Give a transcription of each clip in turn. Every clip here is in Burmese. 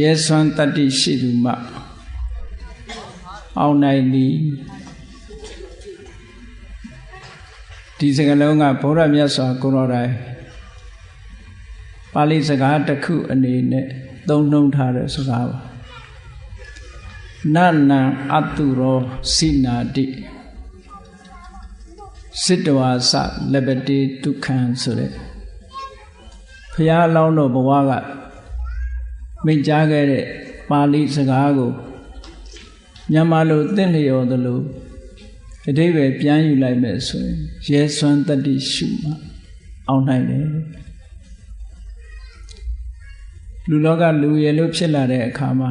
ရဲစွမ်းတတ္တိရှိသူမှအောင်နိုင်သည်ဒီစကားလုံးကဘုရားမြတ်စွာကိုရောတိုင်းပါဠိစကားတစ်ခုအနေနဲ့သုံးနှုံထားတဲ့စကားပါနနံအတုရောစိနာတိစစ်တဝါစလဘတိဒုက္ခံဆိုတဲ့ဘုရားအလောင်းတော်ဘဝက မိန့်ကြားခဲ့တဲ့ပါဠိစကားကိုမြန်မာလိုသင်လျော်သလိုအတိပဲပြန်ယူလိုက်မယ်ဆိုရင်ရဲစွမ်းတတ္တိရှုမှအောင်နိုင်တယ်လူလောကလူရလို့ဖြစ်လာတဲ့အခါမှာ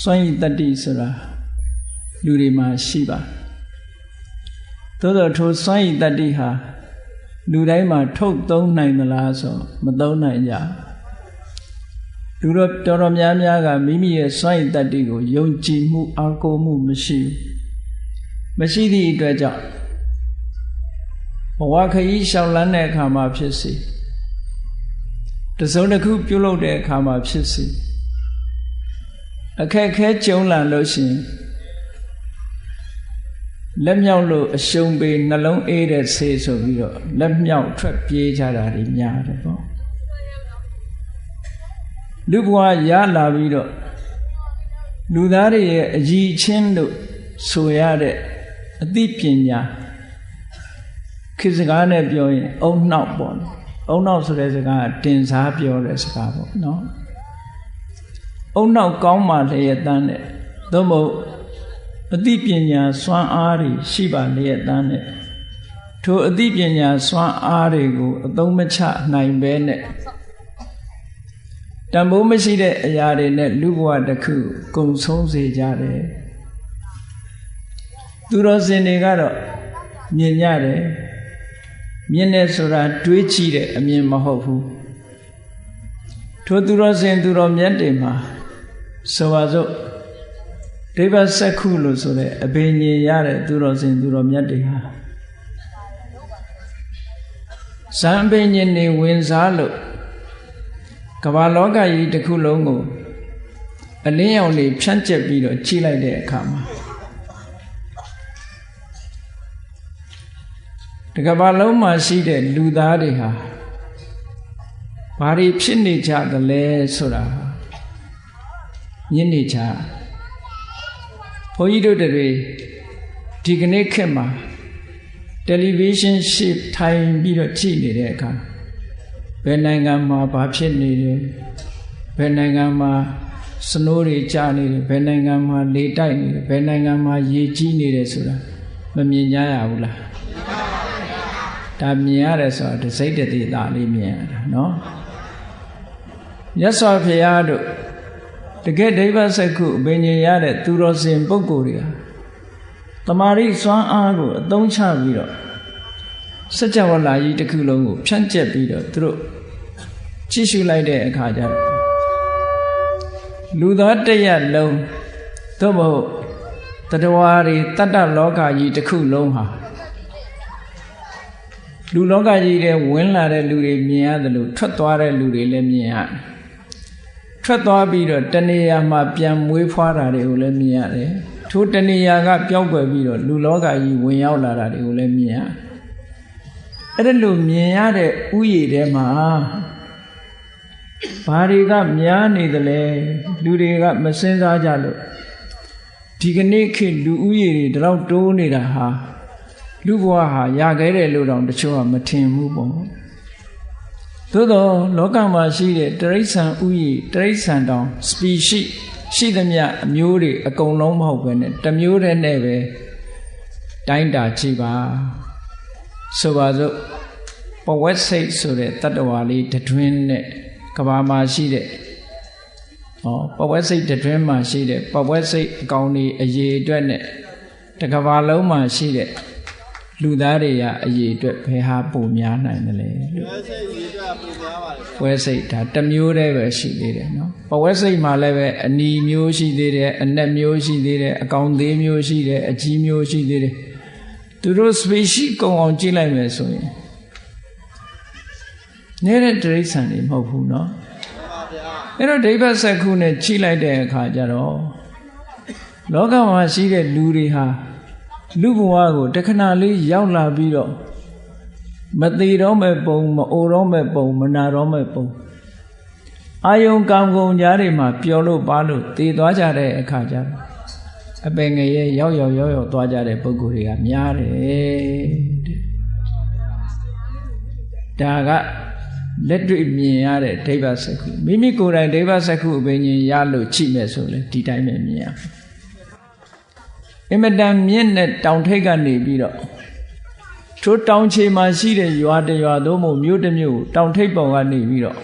စွန့်ရည်တတ္တိဆိုတာလူတွေမှာရှိပါသို့တော့ထိုစွန့်ရည်တတ္တိဟာလူတိုင်းမှာထုတ်သုံးနိုင်သလားဆိုမသုံးနိုင်ကြ လူတော့တော်တော်များများကမိမိရဲ့စွန့်ရည်တတ္တိကိုယုံကြည်မှုအားကိုးမှုမရှိဘူးမရှိသည့်အတွက်ကြောင့်ဘဝခရီးရှောင်လန်းတဲ့အခါမှာဖြစ်စေတစုံတစ်ခုပြုလုပ်တဲ့အခါမှာဖြစ်စေအခက်ခဲကြုံလာလို့ရှိရင်လက်မြောက်လို့အရှုံးပေးနှလုံးအေးတဲ့ဆေးဆိုပြီးတော့လက်မြောက်ထွက်ပြေးကြတာတွေများတယ်ပေါ့ လူဘဝရလာပြီးတော့လူသားတွေရဲ့အကြီးချင်းလို့ဆိုရတဲ့အသိပညာခေတ်စကားနဲ့ပြောရင် အုံနောက်ပေါ့အုံနောက်ဆိုတဲ့စကားကတင်စားပြောတဲ့စကားပေါ့နော်အုံနောက်ကောင်းမှလျက်တန်းတဲ့သို့မဟုတ်အသိပညာစွမ်းအားတွေရှိပါလျက်တန်းတဲ့ထိုအသိပညာစွမ်းအားတွေကိုအသုံးမချနိုင်ဘဲနဲ့ တန်ဖိုးမရှိတဲ့အရာတွေနဲ့လူဘဝတစ်ခုကုံဆုံးစေကြတယ်သူတော်စင်တွေကတော့မြင်ကြတယ်မြင်တယ်ဆိုတာတွေးကြည့်တဲ့အမြင်မဟုတ်ဘူးထိုသူတော်စင်သူတော်မြတ်တွေမှာဆိုပါစို့ဒိဗ္ဗစက္ခုလို့ဆိုတဲ့အဘိညာဉ်ရတဲ့သူတော်စင်သူတော်မြတ်တွေဟာဇံဘိညာဉ်နေဝင်စားလို့ ကမ္ဘာလောကကြီးတစ်ခုလုံးကိုအလင်းရောင်လေးဖြန့်ကျက်ပြီးတော့ကြည့်လိုက်တဲ့အခါမှာတကဘာလုံးမှာရှိတဲ့လူသားတွေဟာဘာတွေဖြစ်နေကြသလဲဆိုတာမြင်နေကြဘုန်းကြီးတို့တွေဒီကနေ့ခေတ်မှာတယ်လီဗီရှင်းရှစ်ထိုင်ပြီးတော့ကြည့်နေတဲ့အခါ ဘယ်နိုင်ငံမှာဘာဖြစ်နေတယ်ဘယ်နိုင်ငံမှာစနိုးတွေကြာနေတယ်ဘယ်နိုင်ငံမှာလေတိုက်နေတယ်ဘယ်နိုင်ငံမှာရေကြီးနေတယ်ဆိုတာမမြင်ကြရဘူးလားဒါမြင်ရတယ်ဆိုတာဒစိတ်တတိသားလေးမြင်ရတာနော်မြတ်စွာဘုရားတို့တကယ်ဒိဗ္ဗစက္ခုအပင်ញရတဲ့သူတော်စင်ပုဂ္ဂိုလ်တွေဟာတမာရိစွမ်းအားကိုအသုံးချပြီးတော့ စัจ java လာကြီးတစ်ခုလုံးကိုဖြန့်ကျက်ပြီးတော့သူတို့ကြည့်ရှုလိုက်တဲ့အခါကျတော့လူသားတရက်လုံးသို့မဟုတ်တတဝါတွေတတ္တလောကကြီးတစ်ခုလုံးဟာလူလောကကြီးတဲ့ဝင်လာတဲ့လူတွေမြင်ရတယ်လို့ထွက်သွားတဲ့လူတွေလည်းမြင်ရတယ်ထွက်သွားပြီးတော့တဏှာမှာပြန်မွေးဖွားတာတွေကိုလည်းမြင်ရတယ်ထိုတဏှာကပျောက်ကွယ်ပြီးတော့လူလောကကြီးဝင်ရောက်လာတာတွေကိုလည်းမြင်ရတယ် အဲ့ဒါလို့မြင်ရတဲ့ဥယျာဉ်ထဲမှာဘာတွေကများနေသလဲလူတွေကမစင်စားကြလို့ဒီကနေ့ခေတ်လူဥယျာဉ်တွေတလောက်တိုးနေတာဟာလူဘဝဟာရခဲ့တယ်လို့တောင်တချို့ကမထင်ဘူးပေါ့သို့တော့လောကမှာရှိတဲ့တရိษံဥယျာဉ်တရိษံတောင် species ရှိသမျှအမျိုးတွေအကုန်လုံးမဟုတ်ပဲနဲ့တစ်မျိုးတည်းနဲ့ပဲတိုင်းတာကြည့်ပါဆိုပါစို့ပ ဝက်စိတ်ဆိုတဲ့တတ္တဝါလေးတွင်နဲ့ကဘာမှာရှိတဲ့ဟောပဝက်စိတ်တွင်မှာရှိတဲ့ပဝက်စိတ်အကောင်ကြီးအရေးအတွက်နဲ့တကဘာလုံးမှာရှိတဲ့လူသားတွေကအရေးအတွက်ဘယ်ဟာပုံများနိုင်တယ်လဲလို့ပွဲစိတ်ရေးအတွက်ပုံများပါတယ်ပွဲစိတ်ဒါတစ်မျိုးတည်းပဲရှိသေးတယ်နော်ပဝဲစိတ်မှာလည်းပဲအနီမျိုးရှိသေးတယ်အနက်မျိုးရှိသေးတယ်အကောင်သေးမျိုးရှိတယ်အကြီးမျိုးရှိသေးတယ်သူတို့ species ကုံအောင်ကြည့်လိုက်မယ်ဆိုရင် နေတဲ့တိရစ္ဆာန်တွေမဟုတ်ဘူးနော်အဲ့တော့ဒိဗ္ဗစက္ခုနဲ့ချိလိုက်တဲ့အခါကျတော့လောကမှာရှိတဲ့လူတွေဟာလူဘဝကိုတခဏလေးရောက်လာပြီးတော့မသေးတော့မဲ့ပုံမအိုတော့မဲ့ပုံမနာတော့မဲ့ပုံအာယုံကံကုန်ကြားတွေမှာပျော်လို့ပါလို့တည်သွားကြတဲ့အခါကျတော့အပင်ငရဲရောက်ရောက်ရောက်ရောက်သွားကြတဲ့ပုံကိုယ်တွေကများတယ်တဲ့ဒါက လက်တွေ့မြင်ရတဲ့ဒိဗ္ဗစက္ခုမိမိကိုယ်တိုင်ဒိဗ္ဗစက္ခုအပင်ရှင်ရလို့ချိမဲ့ဆိုလဲဒီတိုင်းပဲမြင်ရအင်မတန်မြင့်တဲ့တောင်ထိပ်ကနေပြီးတော့ထိုတောင်ခြေမှာရှိတဲ့ရွာတရွာသို့မဟုတ်မြို့တစ်မြို့တောင်ထိပ်ပေါ်ကနေပြီးတော့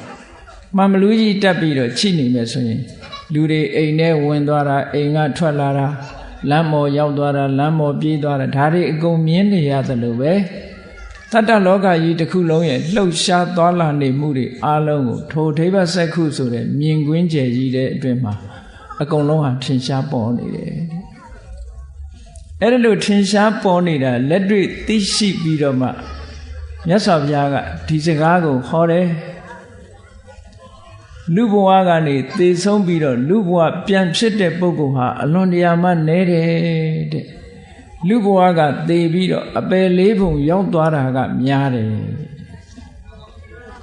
မမလူကြီးတက်ပြီးတော့ချိနေမယ်ဆိုရင်လူတွေအိမ်ထဲဝင်သွားတာအိမ်ကထွက်လာတာလမ်းမော်ရောက်သွားတာလမ်းမော်ပြေးသွားတာဒါတွေအကုန်မြင်နေရတယ်လို့ပဲ တတ္တလောကကြီးတစ်ခုလုံးရဲ့လှုပ်ရှားသွားလာနေမှုတွေအလုံးကိုထိုဒိဗ္ဗစက္ခုဆိုတဲ့မြင်ကွင်းကျယ်ကြီးတဲ့အတွင်းမှာအကုန်လုံးဟာထင်ရှားပေါ်နေတယ်အဲ့ဒါလို့ထင်ရှားပေါ်နေတာလက်တွေ့သိရှိပြီးတော့မှမြတ်စွာဘုရားကဒီစကားကိုဟောတယ်လူဘဝကနေသေဆုံးပြီးတော့လူဘဝပြန်ဖြစ်တဲ့ပုဂ္ဂိုလ်ဟာအလွန်တရာမှနဲတယ်တဲ့ လူဘဝကသေပြီးတော့အပယ်လေးပုံရောက်သွားတာကများတယ်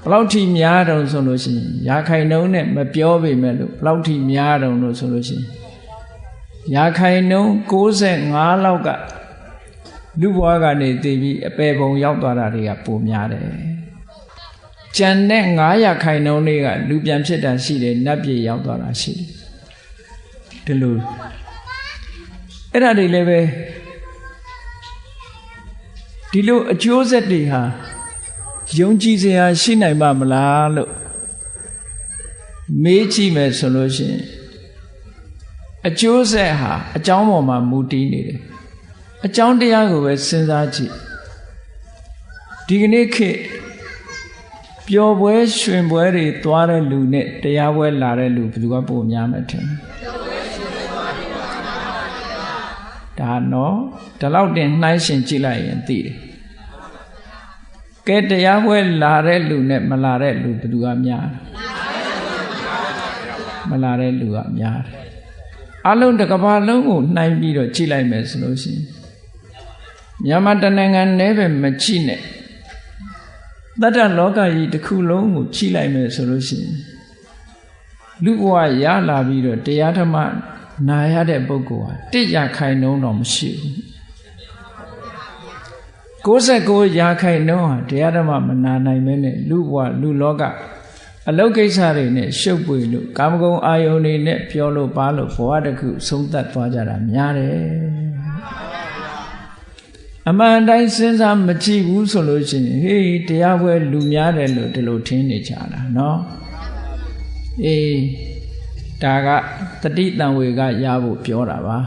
ဘလောက်ထိများတုံဆိုလို့ရှိရင်ရာခိုင်နှုန်းနဲ့မပြောပေမဲ့လို့ဘလောက်ထိများတုံလို့ဆိုလို့ရှိရင်ရာခိုင်နှုန်း65လောက်ကလူဘဝကနေသေပြီးအပယ်ပုံရောက်သွားတာတွေကပိုများတယ်ကျန်တဲ့900ခိုင်နှုန်းတွေကလူပြန်ဖြစ်တာရှိတယ်နတ်ပြည်ရောက်သွားတာရှိတယ်ဒီလိုအဲ့ဒါတွေလည်းပဲ ဒီလိုအကျိုးဆက်တွေဟာယုံကြည်စရာရှိနိုင်ပါမလားလို့မေးကြည့်မယ်ဆိုလို့ရှိရင်အကျိုးဆက်ဟာအကြောင်းပေါ်မှာမူတည်နေတယ်အကြောင်းတရားကိုပဲစဉ်းစားကြည့်ဒီကနေ့ခေတ်ပျော်ပွဲရွှင်ပွဲတွေသွားတဲ့လူနဲ့တရားပွဲလာတဲ့လူဘယ်သူကပိုများမယ်ထင် ဒါနော်ဒီလောက်တင်နှိုင်းရှင်ကြည့်လိုက်ရင်သိတယ်ကဲတရားပွဲလာတဲ့လူနဲ့မလာတဲ့လူဘယ်သူကများမလာတဲ့လူကများတယ်အလုံးတစ်ကဘာလုံးကိုနှိုင်းပြီးတော့ကြည့်လိုက်မယ်ဆိုလို့ရှိရင်မြန်မာတနိုင်ငံနဲ့ပဲမကြည့်နဲ့တတ္တလောကကြီးတစ်ခုလုံးကိုကြည့်လိုက်မယ်ဆိုလို့ရှိရင်လူဘဝရလာပြီးတော့တရားဓမ္မ နာရတဲ့ပုဂ္ဂိုလ်ဟာတိရခိုင်နှုံးတော့မရှိဘူး69ရာခိုင်နှုန်းဟာတရားဓမ္မမနာနိုင်မဲနဲ့လူဘဝလူလောကအလုတ်ကိစ္စတွေနဲ့ရှုပ်ပွေလို့ကာမဂုဏ်အာယုန်တွေနဲ့ပြောလို့ပါလို့ဘဝတစ်ခုဆုံးသက်သွားကြတာများတယ်အမှန်တိုင်းစဉ်းစားမကြည့်ဘူးဆိုလို့ရှိရင်ဟေးတရားပွဲလူများတယ်လို့ဒီလိုထင်နေကြတာเนาะအေး ဒါကတတိတံဝေကရဖို့ပြောတာပါ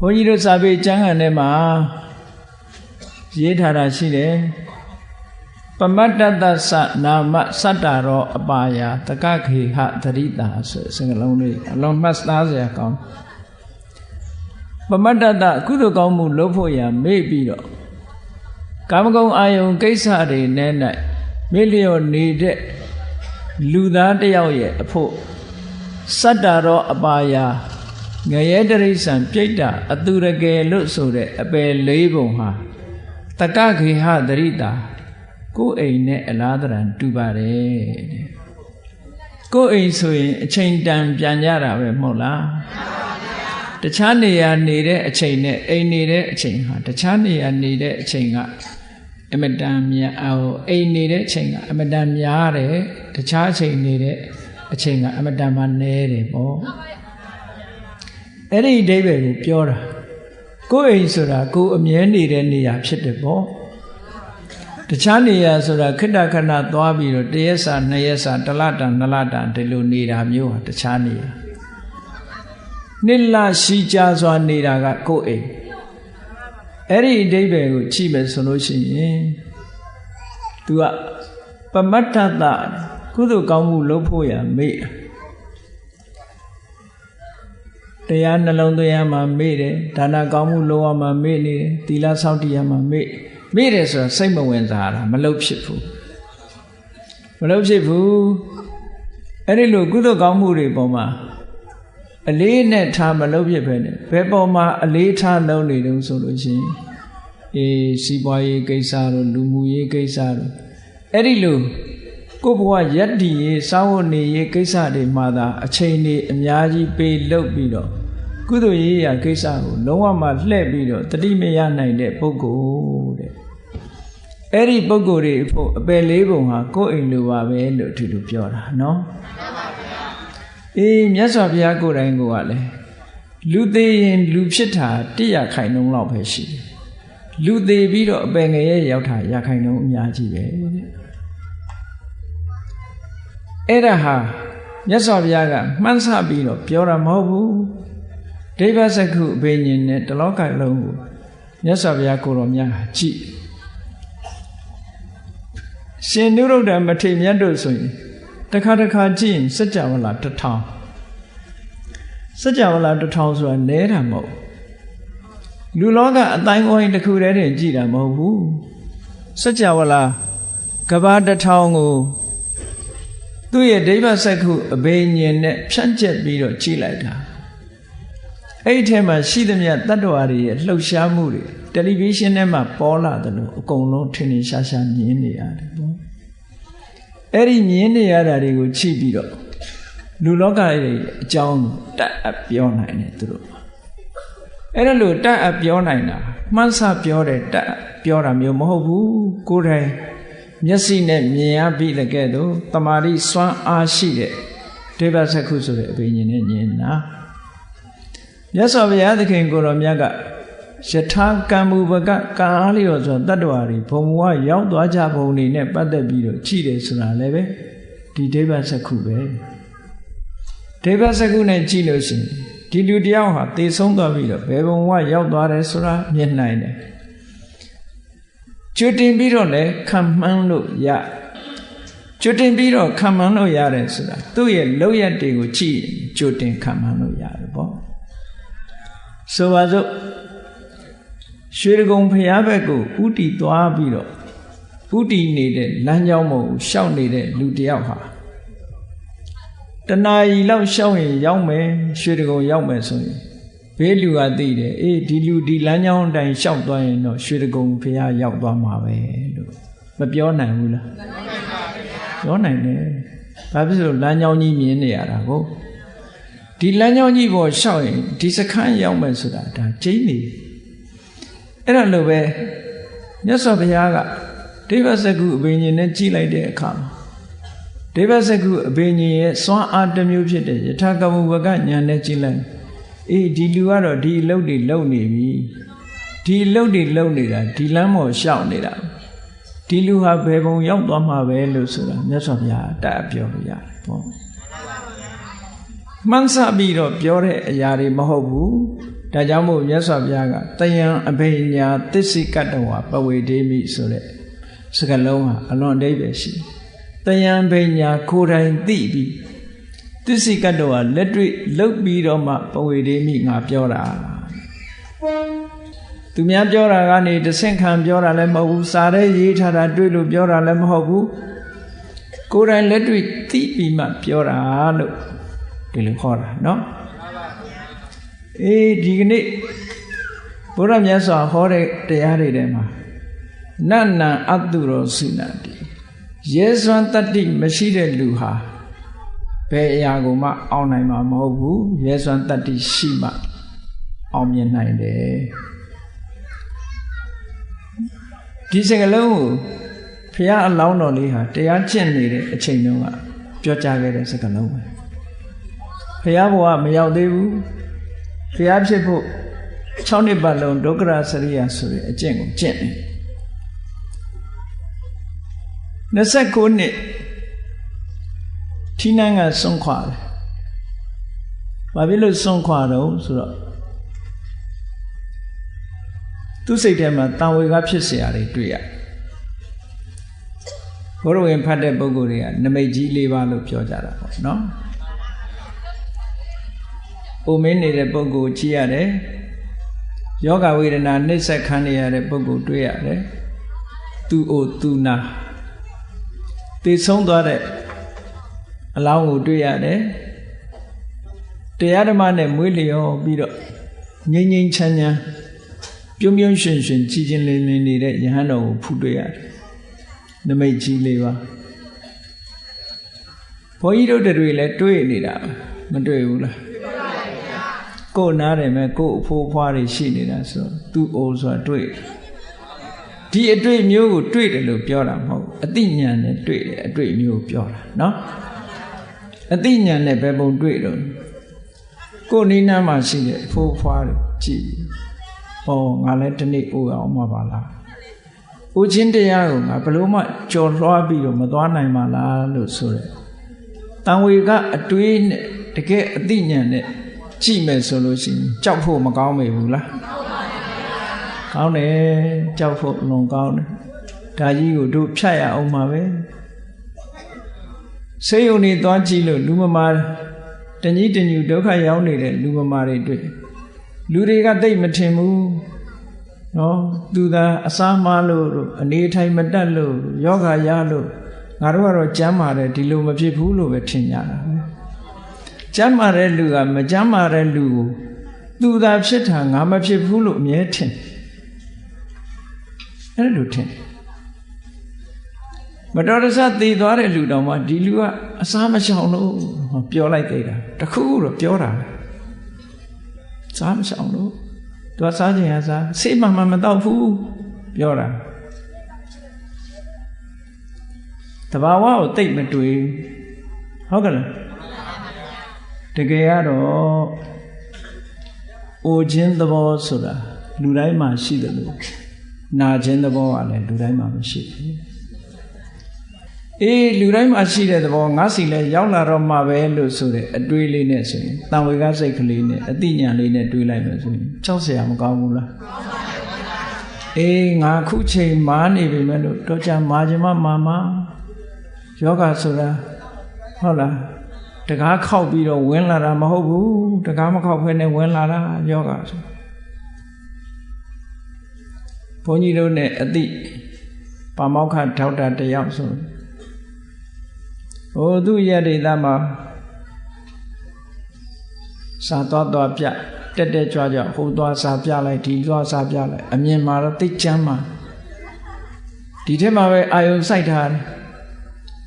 ဘုန်းကြီးတို့စာပေကျမ်းဂန်ထဲမှာရေးထားတာရှိတယ်ပမတ္တတသနာမစတ္တရောအပါယတကခေဟသရိတာဆိုစကားလုံးလေးအလုံးမှတ်သားစရာကောင်းပမတ္တတကုသိုလ်ကောင်းမှုလုပ်ဖို့ရမေ့ပြီးတော့ကာမဂုဏ်အာယုံကိစ္စတွေနဲ့၌မေ့လျော့နေတဲ့ လူသားတယောက်ရဲ့အဖို့စတ္တရောအပါယငရဲတရိษံပြိတ္တာအတုရကယ်လို့ဆိုတဲ့အပယ်လေးပုံဟာတကခေဟသရိတာကိုယ်အိမ်နဲ့အလားတရံတူပါတယ်တဲ့ကိုယ်အိမ်ဆိုရင်အချိန်တန်ပြန်ကြတာပဲမဟုတ်လားတခြားနေရာနေတဲ့အချိန်နဲ့အိမ်နေတဲ့အချိန်ဟာတခြားနေရာနေတဲ့အချိန်က အမတန်များဟိုအိမ်နေတဲ့အချိန်ကအမတန်များတယ်တခြားအချိန်နေတဲ့အချိန်ကအမတန်မှနည်းတယ်ပေါ့အဲ့ဒီအဓိပ္ပာယ်ကိုပြောတာကိုယ်အိမ်ဆိုတာကိုယ်အမြဲနေတဲ့နေရာဖြစ်တယ်ပေါ့တခြားနေရာဆိုတာခိတ္တခဏသွားပြီးတော့တရက်စာနှစ်ရက်စာတစ်လတန်နှစ်လတန်ဒီလိုနေတာမျိုးဟာတခြားနေရာနှစ်လရှိကြစွာနေတာကကိုယ်အိမ် အဲ့ဒီအဓိပ္ပာယ်ကိုကြည့်မယ်ဆိုလို့ရှိရင် तू ကပမတ္ထတကုသိုလ်ကောင်းမှုလုပ်ဖို့ရမေ့တရားနှလုံးသွင်းရမှာမေ့တယ်ဒါနကောင်းမှုလုပ်ရမှာမေ့နေတယ်သီလစောင့်တည်ရမှာမေ့မေ့တယ်ဆိုတော့စိတ်မဝင်စားတာမလုပ်ဖြစ်ဘူးမလုပ်ဖြစ်ဘူးအဲ့ဒီလိုကုသိုလ်ကောင်းမှုတွေပေါ်မှာ အလေးနဲ့ထားမလုပ်ဖြစ်ပဲနဲ့ဘယ်ပေါ်မှာအလေးထားလုပ်နေတုံးဆိုလို့ရှိရင်အေးစီးပွားရေးကိစ္စတို့လူမှုရေးကိစ္စတို့အဲ့ဒီလိုကိုဘဝရက်တည်ရေးစာဝတ်နေရေးကိစ္စတွေမှာသာအချိန်တွေအများကြီးပေးလုပ်ပြီးတော့ကုသိုလ်ရေးရာကိစ္စကိုလုံးဝမှလှည့်ပြီးတော့တတိမရနိုင်တဲ့ပုဂ္ဂိုလ်တဲ့အဲ့ဒီပုဂ္ဂိုလ်တွေဖို့အပယ်လေးပုံဟာကိုယ်အိမ်လိုပါပဲလို့သူတို့ပြောတာနော် အေးမြတ်စွာဘုရားကိုယ်တိုင်ကလည်းလူသေးရင်လူဖြစ်တာတရခိုင်နှုံးလောက်ပဲရှိတယ်လူသေးပြီးတော့အပယ်ငရဲရောက်တာရခိုင်နှုံးအများကြီးပဲတဲ့အဲ့ဒါဟာမြတ်စွာဘုရားကမှန်းဆပြီးတော့ပြောတာမဟုတ်ဘူးဒိဗ္ဗစကုအဘိညာဉ်နဲ့တလောကလုံးကိုမြတ်စွာဘုရားကိုတော်မြတ်ကြည့်ရှင်နုရုဒ္ဓမထေမြတ်တို့ဆိုရင် တခါတခါကြည့်ရင်စัจ java လာတစ်ထောင်စัจ java လာတစ်ထောင်ဆိုတာနဲတာမဟုတ်လူလောကအတိုင်းအဝိုင်းတစ်ခုတည်းတင်ကြည့်တာမဟုတ်ဘူးစัจ java လာကဘာတစ်ထောင်ကိုသူ့ရဲ့ဒိဗ္ဗစကုအဘိညာဉ်နဲ့ဖြန့်ကျက်ပြီးတော့ကြည့်လိုက်တာအဲ့ဒီထဲမှာရှိသမျှတတ္တဝါတွေရဲ့လှုပ်ရှားမှုတွေတယ်လီဗီရှင်းထဲမှာပေါ်လာတယ်လို့အကုန်လုံးထင်ထင်ရှားရှားမြင်နေရတယ်ပေါ့ အဲ့ဒီမြင်နေရတာတွေကိုချိပြီးတော့လူလောကရဲ့အကြောင်းတက်အပ်ပြောနိုင်တယ်သူတို့အဲ့ဒါလို့တက်အပ်ပြောနိုင်တာမှန်းဆပြောတယ်တက်ပြောတာမျိုးမဟုတ်ဘူးကိုယ်တိုင်မျက်စိနဲ့မြင်ရပြီလည်းကဲ့သို့တမာတိစွမ်းအားရှိတဲ့ဒေဝစကုဆိုတဲ့အဘိညာဉ်နဲ့ညင်နာမြတ်စွာဘုရားသခင်ကိုတော်မြတ်က ယထာကံမူပကကံအားလျော်ဆိုတတ္တဝါတွေဘုံဘဝရောက်သွားကြပုံတွေနဲ့ပတ်သက်ပြီးတော့ကြည့်တယ်ဆိုတာလည်းပဲဒီဒိဗ္ဗစကုပဲဒိဗ္ဗစကုနဲ့ကြည့်လို့ရှိရင်ဒီလူတယောက်ဟာသေဆုံးသွားပြီးတော့ဘယ်ဘုံဘဝရောက်သွားတယ်ဆိုတာမြင်နိုင်တယ်ကျွတင်ပြီးတော့လည်းခံမှန်းလို့ရကျွတင်ပြီးတော့ခံမှန်းလို့ရတယ်ဆိုတာသူ့ရဲ့လောက်ရတွေကိုကြည့်ကျွတင်ခံမှန်းလို့ရတယ်ပေါ့ဆိုပါစို့ ရွှေကုံဖျားဘက်ကိုဥတီသွားပြီးတော့ဥတီနေတဲ့လမ်းကြောင်းပေါ်ကိုရှောက်နေတဲ့လူတယောက်ဟာတဏှာကြီးလောက်ရှောက်ရင်ရောက်မယ်ရွှေကုံရောက်မယ်ဆိုရင်ဘေးလူကသိတယ်အေးဒီလူဒီလမ်းကြောင်းအတိုင်းရှောက်သွားရင်တော့ရွှေကုံဖျားရောက်သွားမှာပဲလို့မပြောနိုင်ဘူးလားပြောနိုင်တယ်ဘာဖြစ်လို့လမ်းကြောင်းကြီးမြင်နေရတာကိုဒီလမ်းကြောင်းကြီးပေါ်ရှောက်ရင်ဒီစခန်းရောက်မယ်ဆိုတာဒါကျင်းနေ အဲ့ဒါလိုပဲမြတ်စွာဘုရားကဒိဗ္ဗစကုအဘိညာဉ်နဲ့ကြည်လိုက်တဲ့အခါမှာဒိဗ္ဗစကုအဘိညာဉ်ရဲ့စွမ်းအားတစ်မျိုးဖြစ်တဲ့ယထာကမုဝကညာနဲ့ကြည်လိုက်အေးဒီလူကတော့ဒီအလုပ်တွေလုပ်နေပြီဒီအလုပ်တွေလုပ်နေတာဒီလမ်းပေါ်ရှောက်နေတာဒီလူဟာဘယ်ပုံရောက်သွားမှာပဲလို့ဆိုတာမြတ်စွာဘုရားတတ်ပြောလို့ရတယ်ပေါ့မှန်းဆပြီးတော့ပြောတဲ့အရာတွေမဟုတ်ဘူး ဒါကြောင့်မို့မြတ်စွာဘုရားကတယံအဘိညာသစ္စိကတ္တဝါပဝေဒေမိဆိုတဲ့စကားလုံးဟာအလွန်အဓိပ္ပာယ်ရှိတယံဘိညာကိုယ်တိုင်သိပြီးသစ္စိကတ္တဝါလက်တွေ့လုတ်ပြီးတော့မှပဝေဒေမိငါပြောတာသူများပြောတာကနေတဆင့်ခံပြောတာလည်းမဟုတ်ဘူးစာရဲရေးထားတာတွေ့လို့ပြောတာလည်းမဟုတ်ဘူးကိုယ်တိုင်လက်တွေ့သိပြီးမှပြောတာလို့ဒီလိုခေါ်တာเนาะ အေးဒီကနေ့ဘုရားမြတ်စွာဟောတဲ့တရားတွေထဲမှာနတ်နံအတုရောစိနာတိရဲစွမ်းတတ္တိမရှိတဲ့လူဟာဘယ်အရာကိုမှအောင်နိုင်မှာမဟုတ်ဘူးရဲစွမ်းတတ္တိရှိမှအောင်မြင်နိုင်တယ်ဒီစကလုံးကိုဖះအလောင်းတော်လေးဟာတရားကျင့်နေတဲ့အချိန်တုန်းကပြောကြားခဲ့တဲ့စကလုံးပဲဖះဘဝမရောက်သေးဘူး ဖះဖြစ်ဖို့6နှစ်ပတ်လုံးဒုက္ခရစရိယဆိုတဲ့အကျင့်ကိုကျင့်တယ်29နှစ်ထိနန်းကစွန့်ခွာတယ်။ဘာဖြစ်လို့စွန့်ခွာတော့ဆိုတော့သူ့စိတ်ထဲမှာတာဝေကဖြစ်เสียရတွေတွေ့ရဘုရဝင်ဖတ်တဲ့ပုံကိုယ်တွေကနမိတ်ကြီး၄ပါးလို့ပြောကြတာပေါ့နော်။ အိုမင်းနေတဲ့ပုံကိုယ်ကြည့်ရတယ်။ယောဂဝေဒနာနှိစ္စခံနေရတဲ့ပုံကိုယ်တွေ့ရတယ်။သူ့အိုသူနာသေတည်ဆုံးသွားတဲ့အလောင်းကိုတွေ့ရတယ်တရားဓမ္မနဲ့မွေးလျော်ပြီးတော့ငြိမ်ငြိမ်ချမ်းချမ်းပြုံးပြုံးရွှင်ရွှင်ကြည်ချင်းလင်းလင်းနေတဲ့ယဟန်တော်ကိုဖူးတွေ့ရတယ်နမိတ်ကြီးလေးပါဘုန်းကြီးတို့တွေလည်းတွေ့နေတာမတွေ့ဘူးလား ကိုယ်နားတယ်မဲ့ကိုယ်အဖိုးဖွားတွေရှိနေတာဆိုသူ့အိုးဆိုတာတွေ့ဒီအတွေ့မျိုးကိုတွေ့တယ်လို့ပြောတာမဟုတ်အတိညာနဲ့တွေ့တယ်အတွေ့မျိုးကိုပြောတာเนาะအတိညာနဲ့ဘယ်ပုံတွေ့လို့ကိုယ်နီးနားမှာရှိတဲ့အဖိုးဖွားတွေကြည့်ဟောငါလည်းဒီနေ့အိုးအောင်မှာပါလားဦးချင်းတရားကိုငါဘလို့မှကြော်လွှားပြီးတော့မသွားနိုင်ပါလားလို့ဆိုရဲတန်ဝေကအတွေးနဲ့တကယ်အတိညာနဲ့ ကြည့်မယ်ဆိုလို့ရှိရင်ကြောက်ဖို့မကောင်းမေဘူးလားကောင်းတယ်ကြောက်ဖို့လွန်ကောင်းတယ်ဒါကြီးကိုတို့ဖြတ်ရအောင်ပါပဲဆေးရုံနေသွားကြည့်လို့လူမမာတကြီးတညူဒုက္ခရောက်နေတဲ့လူမမာတွေတွေ့လူတွေကတိတ်မထင်ဘူးနော်သူသာအစားမားလို့အနေထိုင်မတက်လို့ယောဂရလို့ငါတို့ကတော့ကြမ်းပါတယ်ဒီလိုမဖြစ်ဘူးလို့ပဲထင်ကြတာပဲ ကြမ်းမာတဲ့လူကမကြမ်းမာတဲ့လူကိုသူသာဖြစ်တာငါမဖြစ်ဘူးလို့အမြဲထင်အဲ့လိုထင်မတော်တဆသေသွားတဲ့လူတောင်မှဒီလူကအစားမရှောင်လို့ပြောလိုက်သေးတာတခုခုတော့ပြောတာစားမရှောင်လို့သူကစားခြင်းဟာစားစိတ်မှမှမတော့ဘူးပြောတာတဘာဝကိုတိတ်မတွေ့ဟုတ်ကဲ့လား တကယ်ကတော့အိုခြင်းသဘောဆိုတာလူတိုင်းမှာရှိတယ်လို့နာခြင်းသဘောကလည်းလူတိုင်းမှာမရှိဘူးအေးလူတိုင်းမှာရှိတဲ့သဘောငါစီလဲရောက်လာတော့မှာပဲလို့ဆိုတဲ့အတွေးလေးနဲ့ဆိုရင်တန်ဝေကစိတ်ကလေးနဲ့အတိညာလေးနဲ့တွေးလိုက်လို့ဆိုရင်ကြောက်စရာမကောင်းဘူးလားအေးငါခုချိန်မားနေပြီမဲ့လို့တော့ကြမာခြင်းမမာမယောဂဆိုတာဟုတ်လား တကားခောက်ပြီးတော့ဝင်လာတာမဟုတ်ဘူးတကားမခောက်ဖဲနဲ့ဝင်လာတာယောဂဆိုဘုန်းကြီးတို့ ਨੇ အတိပါမောက္ခဒေါက်တာတယောက်ဆိုဟိုသူ့ရဒိတာမှာစာသွားသွားပြတက်တက်ကြွကြွဟိုသွားစာပြလိုက်ဒီသွားစာပြလိုက်အမြင်မှာတော့သိချမ်းမှာဒီထက်မှာပဲအာယုံစိုက်ထားတယ်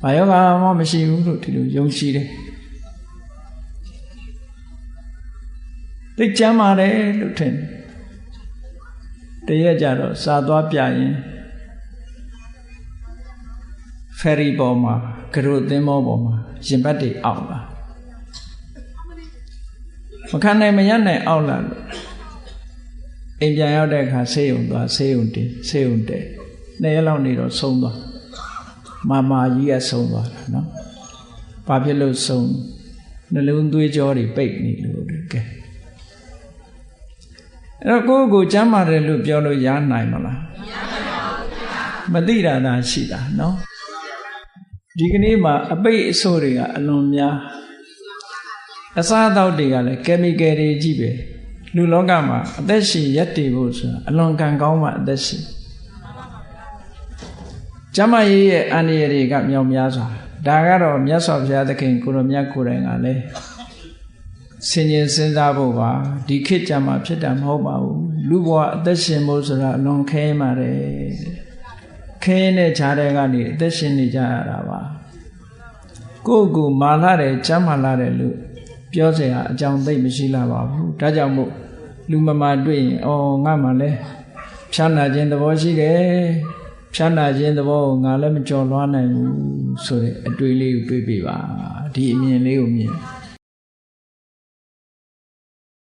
ဘာယောဂမှမရှိဘူးလို့ဒီလိုယုံကြည်တယ် သိချမ်းပါတယ်လို့ထင်တရက်ကြတော့စာသွားပြရင်ဖယ်ရီပေါ်မှာကရုသင်းမောပေါ်မှာရင်ဘတ်တွေအောက်လာမခံနိုင်မရနိုင်အောက်လာလို့အိမ်ပြန်ရောက်တဲ့အခါဆေးရုံသွားဆေးရုံတင်ဆေးရုံတဲ့နှစ်ရက်လောက်နေတော့ဆုံးသွားမာမာကြီးကဆုံးသွားတာနော်ဘာဖြစ်လို့ဆုံးနှလုံးသွေးကြောတွေပိတ်နေလို့ကဲ အဲ့တော့ကိုယ့်ကိုကျမ်းမာတယ်လို့ပြောလို့ရနိုင်မလားမသိတာသာရှိတာနော်ဒီကနေ့မှာအပိတ်အဆိုးတွေကအလွန်များအစားအသောက်တွေကလည်းကယ်မီကယ်တွေကြီးပဲလူလောကမှာအသက်ရှင်ရက်တည်ဖို့ဆိုတာအလွန်ကံကောင်းမှအသက်ရှင်ကျမကြီးရဲ့အန္တရာယ်တွေကမြောင်များစွာဒါကတော့မြတ်စွာဘုရားသခင်ကိုရောမြတ်ကိုယ်တိုင်ကလည်း ဆင်ញင်စဉ်းစားဖို့ပါဒီခေတ်ကြမှာဖြစ်တာမဟုတ်ပါဘူးလူဘဝအသက်ရှင်ဖို့ဆိုတာအလွန်ခဲပါတယ်ခဲနဲ့ခြားတဲ့ကနေအသက်ရှင်နေကြရတာပါကိုယ့်ကိုမာလာတယ်ကြမ်းမာလာတယ်လို့ပြောစရာအကြောင်းသိမရှိလာပါဘူးဒါကြောင့်မို့လူမမာတွေ့ရင်အော်ငါမှလည်းဖြာနာခြင်းသဘောရှိတယ်ဖြာနာခြင်းသဘောကိုငါလည်းမကြော်လွားနိုင်ဘူးဆိုတဲ့အတွေ့လေးကိုတွေ့ပြပါဒီအမြင်လေးကိုမြင်